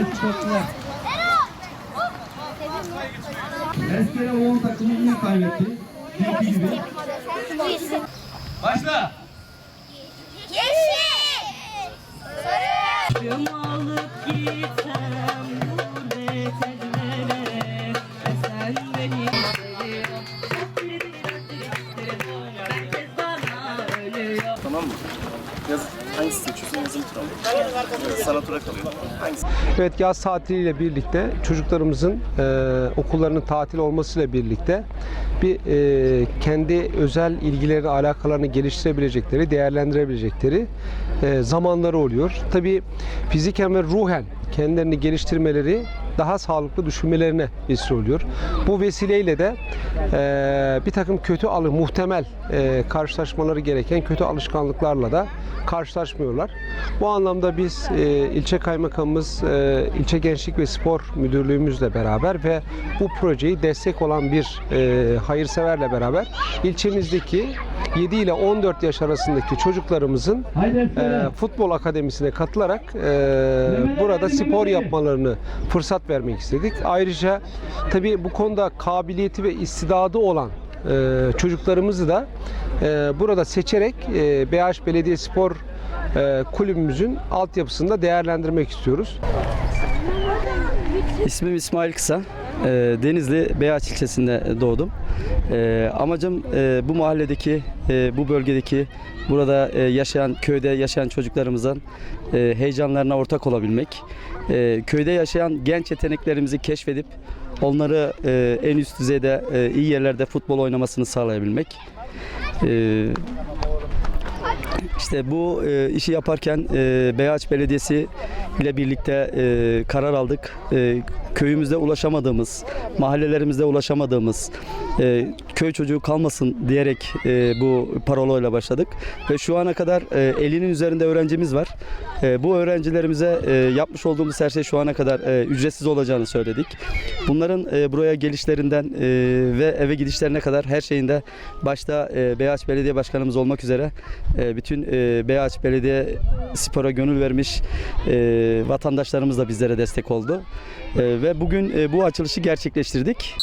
Sporcular. Eskere Oğul takımı iyi kaybetti. Gibi. Başla. Aşkım alıp gitsem gurbet ellere sen beni Tamam mı? Evet yaz tatiliyle birlikte çocuklarımızın e, okullarının tatil olmasıyla birlikte bir e, kendi özel ilgilerini, alakalarını geliştirebilecekleri, değerlendirebilecekleri e, zamanları oluyor. Tabii fiziken ve ruhen kendilerini geliştirmeleri daha sağlıklı düşünmelerine vesile oluyor. Bu vesileyle de e, bir takım kötü alı muhtemel e, karşılaşmaları gereken kötü alışkanlıklarla da karşılaşmıyorlar. Bu anlamda biz e, ilçe kaymakamımız, e, ilçe gençlik ve spor müdürlüğümüzle beraber ve bu projeyi destek olan bir e, hayırseverle beraber ilçemizdeki 7 ile 14 yaş arasındaki çocuklarımızın e, futbol akademisine katılarak e, burada spor yapmalarını fırsat vermek istedik. Ayrıca tabii bu konuda kabiliyeti ve istidadı olan e, çocuklarımızı da e, burada seçerek e, BH Belediye Spor e, kulübümüzün altyapısında değerlendirmek istiyoruz. İsmim İsmail Kısa. Ee, Denizli Beyaç ilçesinde doğdum. Ee, amacım e, bu mahalledeki, e, bu bölgedeki, burada yaşayan, köyde yaşayan çocuklarımızın heyecanlarına ortak olabilmek. Köyde yaşayan genç yeteneklerimizi keşfedip onları e, en üst düzeyde, e, iyi yerlerde futbol oynamasını sağlayabilmek. E, işte bu e, işi yaparken e, Beyaç Belediyesi ile birlikte e, karar aldık. E, köyümüzde ulaşamadığımız, mahallelerimizde ulaşamadığımız e, köy çocuğu kalmasın diyerek e, bu parolayla başladık. Ve şu ana kadar e, elinin üzerinde öğrencimiz var. E, bu öğrencilerimize e, yapmış olduğumuz her şey şu ana kadar e, ücretsiz olacağını söyledik. Bunların e, buraya gelişlerinden e, ve eve gidişlerine kadar her şeyinde başta e, Beyaç Belediye Başkanımız olmak üzere e, bütün e, Beyaç Belediye spora gönül vermiş e, vatandaşlarımız da bizlere destek oldu. E, ve bugün e, bu açılışı gerçekleştirdik.